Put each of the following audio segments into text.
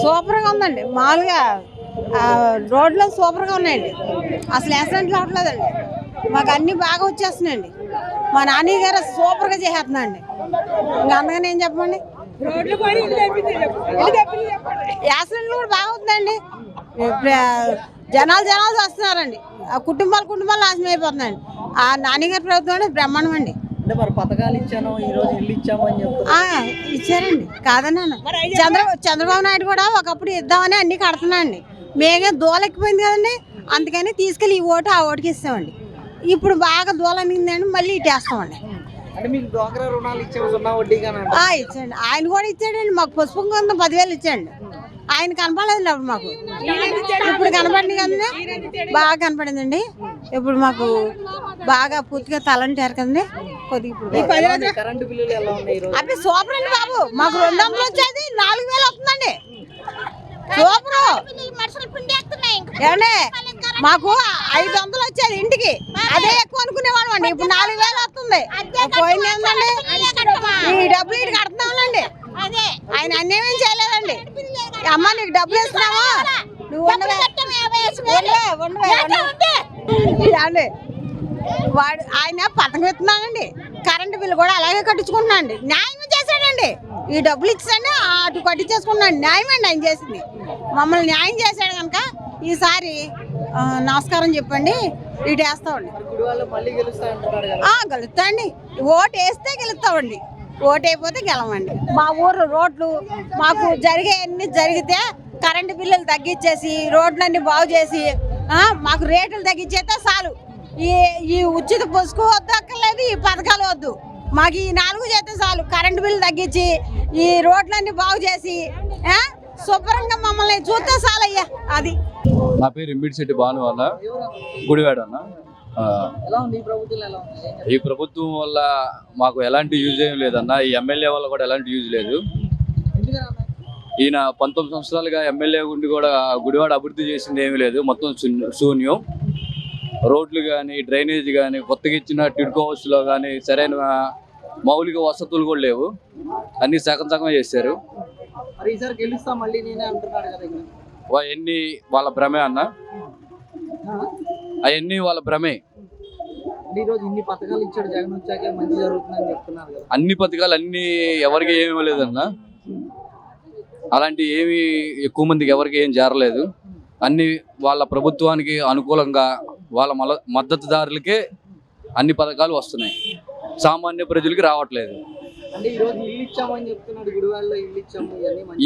సూపర్గా ఉందండి. మామూలుగా ఆ, రోడ్లు సూపర్గా ఉన్నాయండి. అసలు యాక్సిడెంట్లు అవ్వట్లేదండి. మాకు అన్ని బాగా వచ్చేస్తున్నాయండి. మా నాన్నయ్య గారు సూపర్గా చేసేస్తున్నాండి ఇంకా అందుకని ఏం చెప్పండి. యాక్సిడెంట్లు కూడా బాగా అవుతుందండి ఆ, జనాలు జనాలు వస్తున్నారండి. ఆ కుటుంబాలు కుటుంబాలు నాశనం అయిపోతున్నాయండి. ఆ నాన్నగారి ప్రభుత్వం అంటే బ్రహ్మాండం అండి అంటే మరి పథకాలు ఇచ్చాను ఈ రోజు ఇల్లు ఇచ్చాము అని చెప్తున్నారు. ఆ, ఇచ్చారండి. కాదన్నాను చంద్ర చంద్రబాబు నాయుడు కూడా ఒకప్పుడు ఇద్దామని అన్ని కడుతున్నాండి మేమే దూలెక్కిపోయింది కదండి. అందుకని తీసుకెళ్ళి ఈ ఓటు ఆ ఓటుకి ఇస్తామండి. ఇప్పుడు బాగా దూలనిందండి మళ్ళీ ఇటేస్తామండి. ఇచ్చాండి. ఆయన కూడా ఇచ్చాడండి. మాకు పసుపు కింద పదివేలు ఇచ్చాండి. ఆయన కనపడలేదండి అప్పుడు మాకు. ఇప్పుడు కనపడింది కదండి. బాగా కనపడిందండి. ఇప్పుడు మాకు బాగా పూర్తిగా తలంటారు కదండి. కొద్దిగా ఇప్పుడు కరెంటు బిల్లులు ఎలా ఉన్నాయి ఈ రోజు? అవి సూపర్ అండి బాబు. మాకు రెండు వందలు వచ్చేది నాలుగు వేలు వస్తుందండి. సూపర్ ఏమండి? మాకు ఐదు వందలు వచ్చేది ఇంటికి. అదే ఎక్కువ అనుకునేవాళ్ళం అండి. ఇప్పుడు నాలుగు వేలు వస్తుంది. పోయింది ఏంటండి? ఈ డబ్బులు ఇటు కడుతున్నామండి ఆయన అన్నేమేం చేయలేదండి. అమ్మ నీకు డబ్బులు ఇస్తున్నావా? నువ్వు ఉండవే ఉండవే, ఉండవే, ఉండవే. ఏమండి వాడు ఆయన పథకం ఇస్తున్నానండి కరెంటు బిల్లు కూడా అలాగే కట్టించుకుంటున్నాండి న్యాయం చేశాడండి. ఈ డబ్బులు ఇచ్చాడు అటు కట్టించేసుకున్నాడు న్యాయం అండి ఆయన చేసింది. మమ్మల్ని న్యాయం చేశాడు కనుక ఈసారి నమస్కారం చెప్పండి. ఇటు వేస్తామండి. గెలుస్తా గెలుస్తాండి ఓటు వేస్తే గెలుస్తామండి. ఓటు అయిపోతే గెలవండి. మా ఊరు రోడ్లు మాకు జరిగే అన్ని జరిగితే కరెంటు బిల్లులు తగ్గించేసి రోడ్లన్నీ బాగు చేసి మాకు రేట్లు తగ్గించేస్తే చాలు. ఈ ఈ ఉచిత పుసుకు వద్దు అక్కర్లేదు ఈ పథకాలు వద్దు. మాకు ఈ నాలుగు చేస్తే చాలు. కరెంటు బిల్లు తగ్గించి ఈ రోడ్లన్నీ బాగు చేసి శుభ్రంగా మమ్మల్ని చూస్తే చాలయ్యా. అది. నా పేరు ఇంబిడిశెట్టి భాను అన్న గుడివాడ అన్న. ఆ, ఎలా ఉంది? ఈ ప్రభుత్వం ఎలా ఉంది? ఏం చెప్తారు? ఈ ప్రభుత్వం వల్ల మాకు ఎలాంటి యూజ్ ఏం లేదన్న. ఈ ఎమ్మెల్యే వల్ల కూడా ఎలాంటి యూజ్ లేదు? ఈయన పంతొమ్మిది సంవత్సరాలుగా ఎమ్మెల్యే ఉండి కూడా గుడివాడ అభివృద్ధి చేసింది ఏమీ లేదు. మొత్తం శూన్యం. రోడ్లు కానీ డ్రైనేజ్ కానీ కొత్తగా ఇచ్చిన టిడ్కో హౌస్లో కానీ సరైన మౌలిక వసతులు కూడా లేవు. అన్ని సగం సగం చేశారు. అవన్నీ వాళ్ళ భ్రమే అన్న? అవన్నీ వాళ్ళ భ్రమే. అన్ని పథకాలు అన్ని ఎవరికి ఏమి ఇవ్వలేదన్న? అలాంటి ఏమి ఎక్కువ మందికి ఎవరికి ఏం చేరలేదు అన్ని వాళ్ళ ప్రభుత్వానికి అనుకూలంగా వాళ్ళ మల మద్దతుదారులకే అన్ని పథకాలు వస్తున్నాయి. సామాన్య ప్రజలకి రావట్లేదు.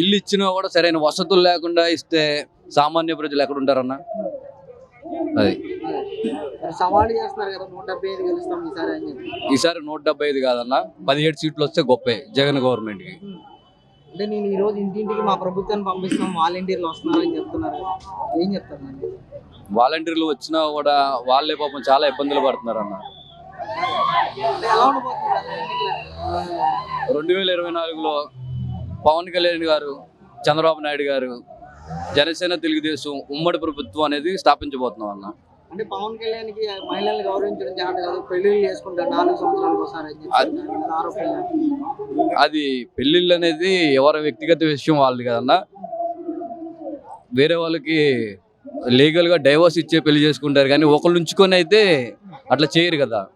ఇల్లు ఇచ్చినా కూడా సరైన వసతులు లేకుండా ఇస్తే సామాన్య ప్రజలు ఎక్కడ ఉంటారన్న? అది. మరి సవాళ్ళు చేస్తున్నారు కదా నూట డెబ్బై ఐదు గెలుస్తాం ఈసారి అని చెప్పి. ఈసారి నూట డెబ్బై ఐదు కాదన్న పదిహేడు సీట్లు వస్తే గొప్పే జగన్ గవర్నమెంట్కి. అంటే నేను ఈ రోజు ఇంటింటికి మా ప్రభుత్వాన్ని పంపిస్తాం వాలంటీర్లు వస్తున్నారని చెప్తున్నారు. ఏం చెప్తారు నాకు వాలంటీర్లు వచ్చినా కూడా వాళ్ళే పాపం చాలా ఇబ్బందులు పడుతున్నారు అన్న? రెండు వేల ఇరవై నాలుగులో పవన్ కళ్యాణ్ గారు చంద్రబాబు నాయుడు గారు జనసేన తెలుగుదేశం ఉమ్మడి ప్రభుత్వం అనేది స్థాపించబోతున్నాం అన్న అంటే పవన్ కళ్యాణ్కి మహిళల్ని గౌరవించడం చేత కాదు. పెళ్ళిళ్ళు చేసుకుంటారు నాలుగు సంవత్సరాలకు ఒకసారి అది పెళ్ళిళ్ళు అనేది ఎవరి వ్యక్తిగత విషయం వాళ్ళది కదన్న. వేరే వాళ్ళకి లీగల్గా డైవర్స్ ఇచ్చే పెళ్ళి చేసుకుంటారు కానీ ఒకళ్ళు ఉంచుకొని అయితే అట్లా చేయరు కదా.